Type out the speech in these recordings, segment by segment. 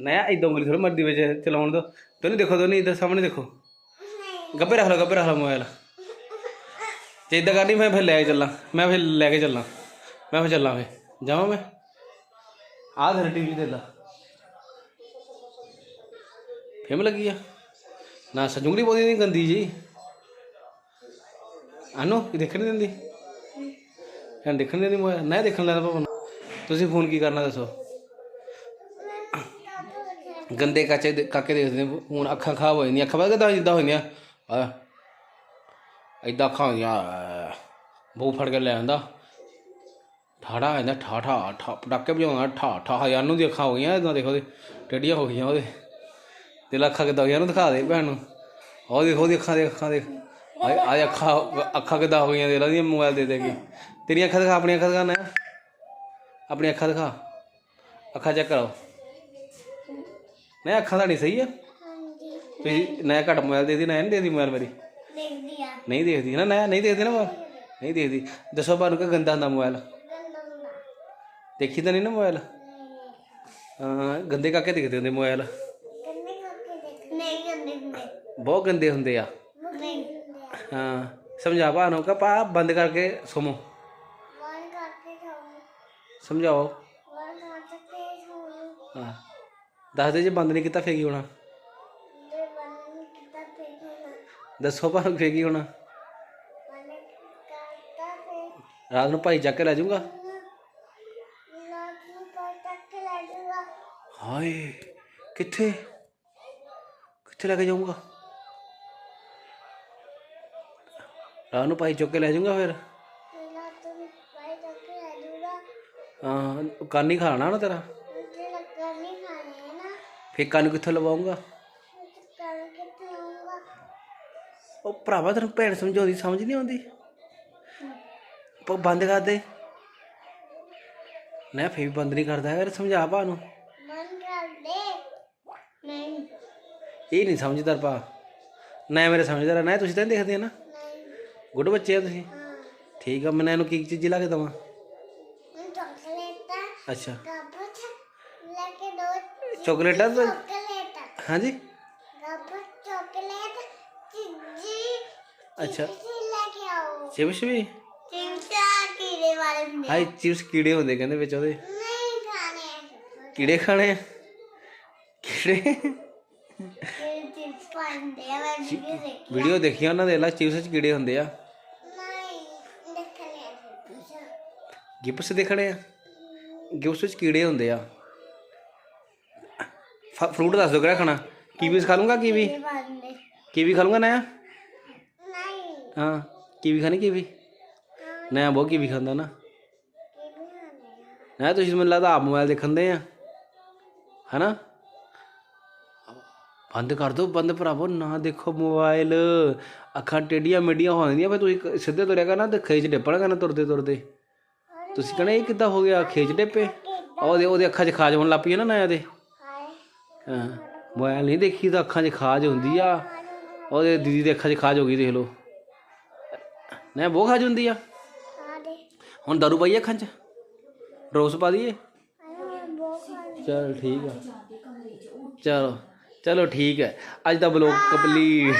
ਨया ਇਦਾਂ ਉਂਗਲੀ ਥੋੜਾ ਮਰਦੀ ਵਿੱਚ ਚਲਾਉਣ ਦੋ ਦੋਨੇ ਦੇਖੋ ਦੋਨੇ ਇਧਰ ਸਾਹਮਣੇ ਦੇਖੋ ਗੱਪੇ ਰੱਖ ਲਓ ਗੱਪੇ ਰੱਖ ਲਓ ਮੋਬਾਈਲ ਜੇ ਇਦਾਂ ਕਰਨੀ ਮੈਂ ਫਿਰ ਲੈ ਕੇ ਚੱਲਾਂ ਮੈਂ ਫਿਰ ਲੈ ਕੇ ਚੱਲਾਂ ਮੈਂ ਫਿਰ ਚੱਲਾਂ ਫਿਰ ਜਾਵਾਂ ਮੈਂ ਆਹ ਧਰ ਟੀਵੀ ਦੇ ਲਾ ਫੇਮ ਲੱਗੀ ਆ ਨਾ ਸਜੁੰਗਲੀ ਬੋਦੀ ਨਹੀਂ ਗੰਦੀ ਜੀ ਆਨੋ ਇਹ ਦੇਖਣ ਨਹੀਂ ਦਿੰਦੀ ਹਾਂ ਦੇਖਣ ਦਿੰਦੀ ਮੋਬਾਈਲ ਨਾ ਦੇਖਣ ਲੈਣਾ ਪਾਪਾ ਤੁਸੀਂ ਫੋਨ ਕੀ ਕਰਨਾ ਦੱਸੋ ਗੰਦੇ ਕਾਚੇ ਦੇ- ਕਾਕੇ ਦੇਖਦੇ ਨੇ, ਹੁਣ ਅੱਖਾਂ ਖਰਾਬ ਹੋ ਜਾਂਦੀਆਂ, ਅੱਖਾਂ ਪਤਾ ਕਿੱਦਾਂ ਜਿੱਦਾਂ ਹੋਈਆਂ? ਆ ਇਦਾਂ ਅੱਖਾਂ ਹੋਈਆਂ ਬੂ ਫੜ ਕੇ ਲੈ ਆਂਦਾ। ਠਾੜਾ ਆਂਦਾ ਠਾ ਠਾ ਠਾ, ਪਟਾਕੇ ਵਜਾਉਂਦਾ, ਠਾ ਠਾ, ਹਜ਼ਾਰ ਨੂੰ ਦੀ ਅੱਖਾਂ ਹੋ ਗਈਆਂ ਇਦਾਂ ਦੇਖੋ ਦੇ ਟੇਡੀਆਂ ਹੋ ਗਈਆਂ ਉਹਦੇ। ਦਿਲ ਅੱਖਾਂ ਕਿੱਦਾਂ ਹੋਈਆਂ ਨੂੰ ਦਿਖਾ ਦੇ ਭੈਣ ਨੂੰ। ਉਹ ਦੇਖੋ, ਉਹਦੀ ਅੱਖਾਂ ਦੇ ਅੱਖਾਂ ਦੇ ਆ ਅੱਖਾਂ ਅੱਖਾਂ ਕਿੱਦਾਂ ਹੋ ਗਈਆਂ ਦੇ ਲਾ ਮੋਬਾਈਲ ਦੇ ਦੇ ਕੇ। ਤੇਰੀਆਂ ਅੱਖਾਂ ਦਿਖਾ, ਆਪਣੀਆਂ ਅੱਖਾਂ ਦਿਖਾ ਨਾ ਆਪਣੀਆਂ ਅੱਖਾਂ ਦਿਖਾ। ਅੱਖਾਂ ਚੈੱਕ ਕਰੋ ਨਹੀਂ ਅੱਖਾਂ ਤਾਂ ਨਹੀਂ ਸਹੀ ਆ। ਹਾਂਜੀ। ਤੁਸੀਂ ਨया ਘੱਟ ਮੋਬਾਈਲ ਦੇ ਦੀ ਨਾ ਨਹੀਂ ਦੇਦੀ ਮੋਬਾਈਲ ਮੇਰੀ। ਦੇਖਦੀ ਆ। ਨਹੀਂ ਦੇਖਦੀ ਨਾ ਨया ਨਹੀਂ ਦੇਖਦੀ ਨਾ ਮੋਬਾਈਲ। ਨਹੀਂ ਦੇਖਦੀ। ਦੱਸੋ ਬਾਨੂੰ ਕਿ ਗੰਦਾ ਹੁੰਦਾ ਮੋਬਾਈਲ? ਗੰਦਾ ਹੁੰਦਾ। ਦੇਖੀ ਤਾਂ ਨਹੀਂ ਨਾ ਮੋਬਾਈਲ? ਹਾਂ ਗੰਦੇ ਕਾਕੇ ਦਿਖਦੇ ਹੁੰਦੇ ਮੋਬਾਈਲ। ਕੰਨੇ ਕਰਕੇ ਦੇਖ ਨਹੀਂ ਗੰਦੇ ਹੁੰਦੇ। ਬਹੁਤ ਗੰਦੇ ਹੁੰਦੇ ਆ। ਨਹੀਂ ਹਾਂ ਸਮਝਾ ਭਾਨੂੰ ਕਿ ਪਾ ਬੰਦ ਕਰਕੇ ਸੋਮੋ। ਵਾਲ ਕਰਕੇ ਖਾਓ ਸਮਝਾਓ। ਵਾਲ ਕਰਕੇ ਖਾਓ ਹਾਂ। ਦੱਸ ਦੇ ਜੇ ਬੰਦ ਨਹੀਂ ਕੀਤਾ ਫੇਗੀ ਹੋਣਾ? ਕਿਤਾ ਦੱਸੋ ਭਾਨੂੰ ਫੇਗੀ ਹੋਣਾ? ਰਾਤ ਨੂੰ ਭਾਈ ਚੱਕ ਕੇ ਲੈ ਜਾਊਗਾ? ਨੂੰ ਹਾਏ ਕਿੱਥੇ? ਕਿੱਥੇ ਲੈ ਕੇ ਜਾਊਂਗਾ? ਰਾਤ ਨੂੰ ਭਾਈ ਚੁੱਕ ਕੇ ਲੈ ਜਾਊਂਗਾ ਫਿਰ? ਤੱਕ ਹਾਂ ਕੰਨ ਹੀ ਖਾਣਾ ਨਾ ਤੇਰਾ। ਫੇਰ ਕੰਨ ਕਿੱਥੋਂ ਲਵਾਉਂਗਾ? ਉਹ ਭਰਾਵਾ ਤੈਨੂੰ ਭੈਣ ਸਮਝਾਉਂਦੀ ਸਮਝ ਨਹੀਂ ਆਉਂਦੀ? ਪਰ ਬੰਦ ਕਰ ਦੇ। ਨਾ ਫੇਰ ਵੀ ਬੰਦ ਨਹੀਂ ਕਰਦਾ ਯਾਰ ਸਮਝਾ ਭਾ ਨੂੰ। ਮਨ ਕਰ ਦੇ ਨਹੀਂ ਇਹ ਨਹੀਂ ਸਮਝਦਾਰ ਭਾ। ਨਾ ਮੇਰੇ ਸਮਝਦਾਰ ਆ, ਨਾ ਤੁਸੀਂ ਤਾਂ ਨੀ ਦੇਖਦੇ ਆ ਨਾ। ਨਹੀਂ ਗੁੱਡ ਬੱਚੇ ਆ ਤੁਸੀਂ। ਠੀਕ ਆ ਮੈਂ ਇਹਨੂੰ ਕੀ ਚੀਜ਼ ਲਾ ਕੇ ਦਵਾਂ? ਅੱਛਾ। ਚਾਕਲੇਟਾਂ ਤਾਂ ਹਾਂਜੀ। ਗੱਬਤ ਚਾਕਲੇਟ ਚੀਜ਼ੀ ਅੱਛਾ। ਲੈ ਕੇ ਆਓ। ਚਿਪਸ ਵੀ? ਚਿਮਚਾ ਕੀੜੇ ਵਾਲੇ ਹੁੰਦੇ ਹਾਈ ਚਿਪਸ ਕੀੜੇ ਹੁੰਦੇ ਕਹਿੰਦੇ ਵਿੱਚ ਉਹਦੇ। ਨਹੀਂ ਖਾਣੇ। ਕੀੜੇ ਖਾਣੇ ਆ? ਕੀੜੇ? ਇਹ ਚਿਪਸ ਪਾਉਂਦੇ ਆ ਮੈਂ ਵੀਡੀਓ ਦੇਖੀ ਵੀਡੀਓ ਉਹਨਾਂ ਦੇ ਲਾ ਚਿਪਸ ਚ ਕੀੜੇ ਹੁੰਦੇ ਆ। ਨਹੀਂ ਦੇਖ ਲਿਆ ਗਿਪਸ ਦੇਖਣੇ ਆ? ਗਿਪਸ ਵਿੱਚ ਕੀੜੇ ਹੁੰਦੇ ਆ। ਫਰੂਟ ਦੱਸ ਦੋ ਕਿਹੜਾ ਖਾਣਾ? ਕੀਵੀ ਖਾ ਲੂੰਗਾ ਕੀਵੀ? ਕੀਵੀ ਖਾ ਲੂੰਗਾ ਨਾ ਨਹੀਂ। ਹਾਂ ਕੀਵੀ ਖਾਣੀ ਕੀਵੀ? ਨਾ ਬਹੁਤ ਕੀਵੀ ਖਾਂਦਾ ਨਾ। ਨਾ ਤੁਸੀਂ ਮੈਨੂੰ ਲੱਗਦਾ ਆਪ ਮੋਬਾਈਲ ਦੇਖਣ ਦੇ ਆ। ਹਨਾ? ਬੰਦ ਕਰ ਦੋ ਬੰਦ ਭਰਾਵੋ ਨਾ ਦੇਖੋ ਮੋਬਾਈਲ ਅੱਖਾਂ ਟੇਡੀਆਂ ਮੇਡੀਆਂ ਹੋ ਜਾਂਦੀਆਂ ਫੇ ਤੁਸੀਂ ਸਿੱਧੇ ਤੁਰਿਆ ਕਰਨਾ ਤੇ ਖੇਚ ਡਿੱਪਣਾ ਕਰਨਾ ਤੁਰਦੇ ਤੁਰਦੇ। ਤੁਸੀਂ ਕਹਣਾ ਇਹ ਕਿੱਦਾਂ ਹੋ ਗਿਆ? ਖੇਚ ਡਿੱਪੇ? ਉਹਦੇ ਉਹਦੇ ਅੱਖਾਂ 'ਚ ਖਾਜ ਹੋਣ ਲੱਗ ਪਈ ਹੈ ਨਾ ਨਾ ਇਹਦੇ ਮੋਬਾਈਲ ਨਹੀਂ ਦੇਖੀ ਤਾਂ ਅੱਖਾਂ 'ਚ ਖਾਜ ਹੁੰਦੀ ਆ। ਉਹਦੇ ਦੀਦੀ ਦੇ ਅੱਖਾਂ 'ਚ ਖਾਜ ਹੋ ਗਈ ਦੇਖ ਲਓ। ਨਾ ਬਹੁਤ ਖਾਜ ਹੁੰਦੀ ਆ। ਹੁਣ ਦਾਰੂ ਪਾਈਏ ਅੱਖਾਂ 'ਚ? ਰੋਸ ਪਾ ਦਈਏ? ਚਲ ਠੀਕ ਆ। ਚਲੋ ਚਲੋ ਠੀਕ ਹੈ ਅੱਜ ਦਾ ਬਲੌਗ ਕੰਪਲੀਟ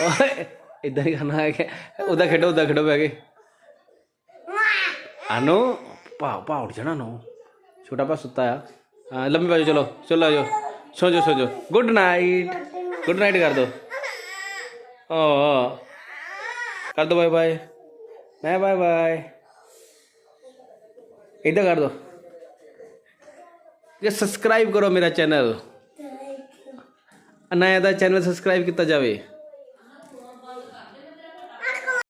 ਓਏ ਇਦਾਂ ਹੀ ਕਰਨਾ ਹੈ ਕਿ? ਉਹਦਾ ਖੇਡੋ ਉਹਦਾ ਖੇਡੋ ਬਹਿ ਕੇ। ਆਨੋ ਪਾ ਪਾ ਉੱਠ ਜਾਣਾ ਛੋਟਾ ਪਾ ਸੁੱਤਾ ਆ। ਹਾਂ ਲੰਮੀ ਬਾਜੋ ਚਲੋ ਚਲੋ ਆਜੋ ਸੋ ਜਾਓ ਸੋ ਜਾਓ ਗੁੱਡ ਨਾਈਟ ਗੁੱਡ ਨਾਈਟ ਕਰ ਦੋ ਓ ਕਰ ਦੋ ਬਾਏ ਬਾਏ ਮੈਂ ਬਾਏ ਬਾਏ ਇਦਾਂ ਕਰ ਦੋ ਜੇ ਸਬਸਕ੍ਰਾਈਬ ਕਰੋ ਮੇਰਾ ਚੈਨਲ ਅਨਾਇਆ ਦਾ ਚੈਨਲ ਸਬਸਕ੍ਰਾਈਬ ਕੀਤਾ ਜਾਵੇ